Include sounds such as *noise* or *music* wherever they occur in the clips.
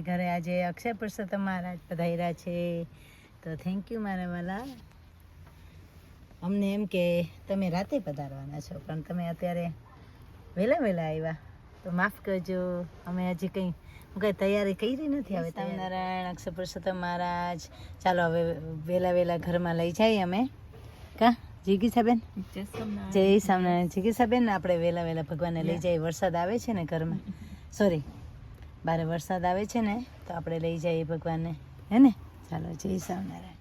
અમારી ઘરે આજે અક્ષય પુરુષોત્તમ મહારાજ પધાર્યા છે. તો થેન્ક યુ મારા વાલા. અમને એમ કે તમે રાતે પધારવાના છો પણ તમે અત્યારે વહેલા વહેલા આવ્યા. તો માફ કરજો અમે હજી કંઈ હું કંઈ તૈયારી કરી નથી હવે સ્વામિનારાયણ અક્ષય પુરુષોત્તમ મહારાજ. ચાલો હવે વહેલા વહેલા ઘરમાં લઈ જઈએ અમે. કા? જીગીસાબેન જય સ્વામિનારાયણ. જીગીસાબેન આપણે વહેલા વહેલા ભગવાનને લઈ જઈએ વરસાદ આવે છે ને ઘરમાં. સોરી *laughs* બારે વરસાદ આવે છે ને, તો આપણે લઈ જઈએ ભગવાનને. હે ને? ચાલો, જય સ્વામિનારાયણ.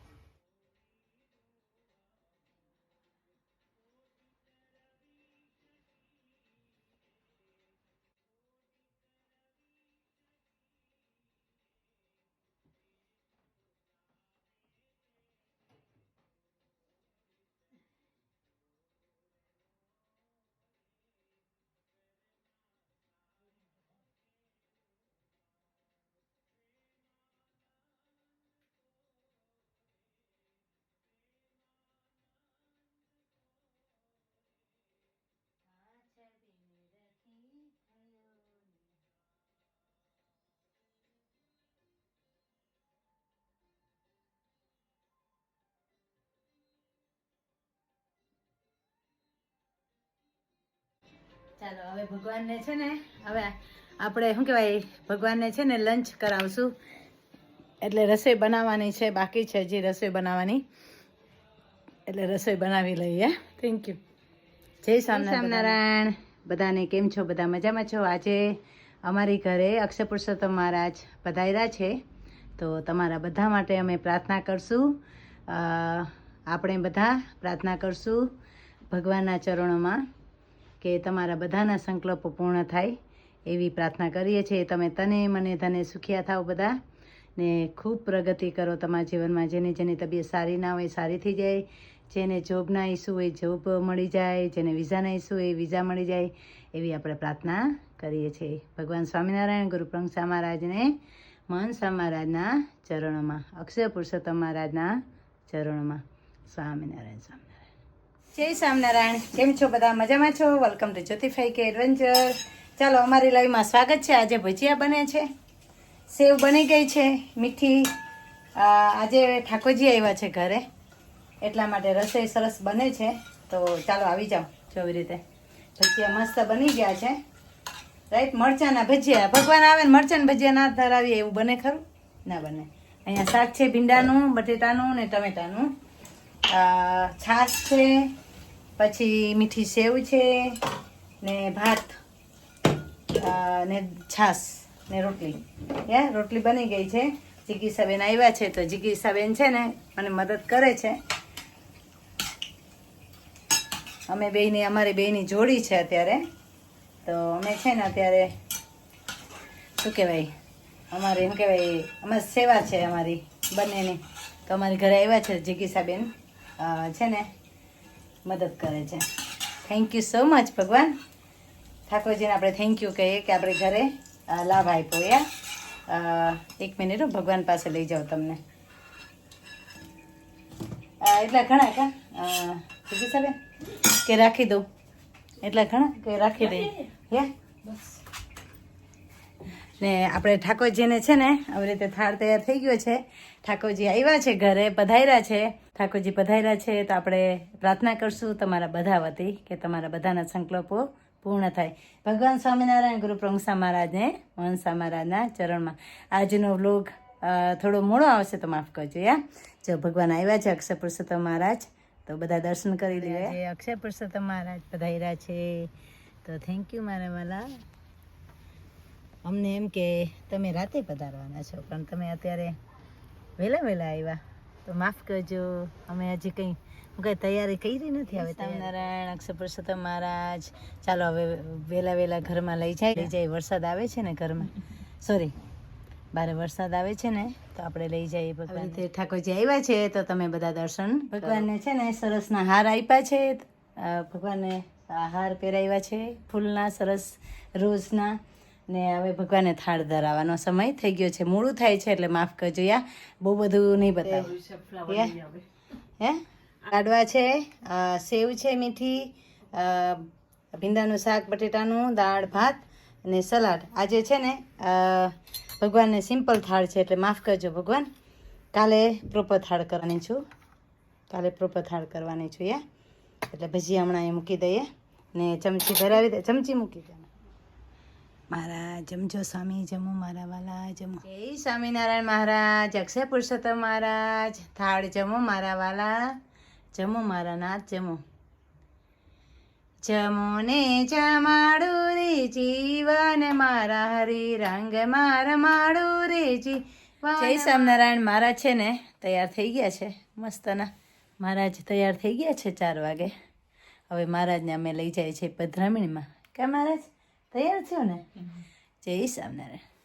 ચાલો હવે ભગવાનને છે ને હવે આપણે શું કહેવાય ભગવાનને છે ને લંચ કરાવશું. એટલે રસોઈ બનાવવાની છે બાકી છે હજી રસોઈ બનાવવાની. એટલે રસોઈ બનાવી લઈએ. થેન્ક યુ જય સ્વામિનારાયણ. બધાને કેમ છો? બધા મજામાં છો? આજે અમારી ઘરે અક્ષય પુરુષોત્તમ મહારાજ પધાર્યા છે. તો તમારા બધા માટે અમે પ્રાર્થના કરશું. આપણે બધા પ્રાર્થના કરશું ભગવાનના ચરણોમાં. કે તમારા બધાના સંકલ્પો પૂર્ણ થાય એવી પ્રાર્થના કરીએ છીએ. તમે તને, મને ધને સુખિયા થાવ બધા. ને ખૂબ પ્રગતિ કરો તમારા જીવનમાં. જેની જેની તબિયત સારી ના હોય, સારી થઈ જાય. જેને જોબના ઇસ્યુ હોય, જોબ મળી જાય. જેને વિઝાના ઇસ્યુ હોય, વિઝા મળી જાય. એવી આપણે પ્રાર્થના કરીએ છીએ. ભગવાન સ્વામિનારાયણ ગુરુ પ્રંગસા મહારાજને મહનસા મહારાજના ચરણોમાં, અક્ષય પુરુષોત્તમ મહારાજના ચરણોમાં. સ્વામિનારાયણ સ્વામિનારાયણ. જય સ્વામિનારાયણ. કેમ છો બધા? મજામાં છો? વેલકમ ટુ જ્યોતિફાઈ કે એડવેન્ચર ચાલો, અમારી લાઈવમાં સ્વાગત છે. આજે ભજીયા બને છે. સેવ બની ગઈ છે. મીઠી. આજે ઠાકોરજી આવ્યા છે ઘરે. એટલા માટે રસોઈ સરસ બને છે. તો ચાલો, આવી જાઓ જો એવી રીતે? ભજીયા મસ્ત બની ગયા છે. રાઈટ મરચાના ભજીયા. ભગવાન આવે ને મરચાના ભજીયા ના ધરાવીએ એવું બને ખરું? ના બને. અહીંયા શાક છે, ભીંડાનું, બટેટાનું ને ટમેટાનું. છાશ છે પછી મીઠી સેવ છે ને ભાત ને છાશ, ને રોટલી. યા રોટલી બની ગઈ છે. જીગીસાબેન આવ્યા છે તો જીગીસાબેન છે ને મને મદદ કરે છે. અમે બેની અમારી બેની જોડી છે અત્યારે. તો અમે છે ને અત્યારે, શું કહેવાય, અમારે એમ કહેવાય, અમારી સેવા છે અમારી બંનેની. તો અમારી ઘરે આવ્યા છે જીગીસાબેન છે ને મદદ કરે છે. થેન્ક યુ સો મચ ભગવાન. ઠાકોરજીને આપણે થેન્ક યુ કહીએ કે આપણે ઘરે લાભ આપ્યો યા? એક મિનિટ ભગવાન પાસે લઈ જાઓ તમને. એટલા ઘણા કા? સાહેબ કે રાખી દઉં? એટલા ઘણા? કે રાખી દઈએ યા? ને આપણે ઠાકોરજીને છે ને આવી રીતે થાળ તૈયાર થઈ ગયો છે. ઠાકોરજી આવ્યા છે ઘરે, પધાર્યા છે. ઠાકોરજી પધાર્યા છે તો આપણે પ્રાર્થના કરશું તમારા બધા વતી કે તમારા બધાના સંકલ્પો પૂર્ણ થાય. ભગવાન સ્વામિનારાયણ ગુરુ પ્રંગસા મહારાજને મહનસા મહારાજના ચરણમાં. આજનો વ્લોગ થોડો મોડો આવશે તો માફ કરજો, યા. જો ભગવાન આવ્યા છે, અક્ષય પુરુષોત્તમ મહારાજ, તો બધા દર્શન કરી લઈએ અક્ષય પુરુષોત્તમ મહારાજ પધાર્યા છે. તો થેન્ક યુ મારા વાલા. અમને એમ કે તમે રાતે પધારવાના છો પણ તમે અત્યારે વહેલા વહેલા આવ્યા. તો માફ કરજો અમે હજી કંઈ હું કંઈ તૈયારી કરી નથી હવે નારાયણ અક્ષર પુરુષોત્તમ મહારાજ ચાલો હવે વહેલા વહેલા ઘરમાં લઈ જાય લઈ જાય વરસાદ આવે છે ને ઘરમાં? સોરી બારે વરસાદ આવે છે ને તો આપણે લઈ જઈએ ભગવાન તે ઠાકોરજી આવ્યા છે તો તમે બધા દર્શન ભગવાનને છે ને સરસના હાર આપ્યા છે ભગવાનને હાર પહેરાવ્યા છે ફૂલના સરસ રોઝના. ને હવે ભગવાનને થાળ ધરાવવાનો સમય થઈ ગયો છે. મોડું થાય છે એટલે માફ કરજો યા. બહુ બધું નહીં બતાવ્યું યા? હે? લાડવા છે સેવ છે મીઠી ભીંડાનું શાક બટેટાનું દાળ ભાત અને સલાડ. આજે છે ને ભગવાનને સિમ્પલ થાળ છે એટલે માફ કરજો ભગવાન. કાલે પ્રોપર થાળ કરવાની છું. કાલે પ્રોપર થાળ કરવાની છું યા. એટલે ભજીયા હમણાં એ મૂકી દઈએ ને ચમચી ભરાવી દે. ચમચી મૂકી દે. મારા જમજો સ્વામી જમો મારા વાલા જમો જય સ્વામિનારાયણ મહારાજ અક્ષય પુરુષોત્તમ મહારાજ થાળ જમો મારા વાલા જમો મારા નાથ જમો જમો ને જમાડું રે જીવન મારા હરી રંગ મારા માડું રે જી જય સ્વામિનારાયણ મહારાજ છે ને તૈયાર થઈ ગયા છે મસ્તના. મહારાજ તૈયાર થઈ ગયા છે ચાર વાગે. હવે મહારાજને અમે લઈ જાય છે પધરામણીમાં. કે મહારાજ? તૈયાર થયો ને? જય સ્વામિનારાયણ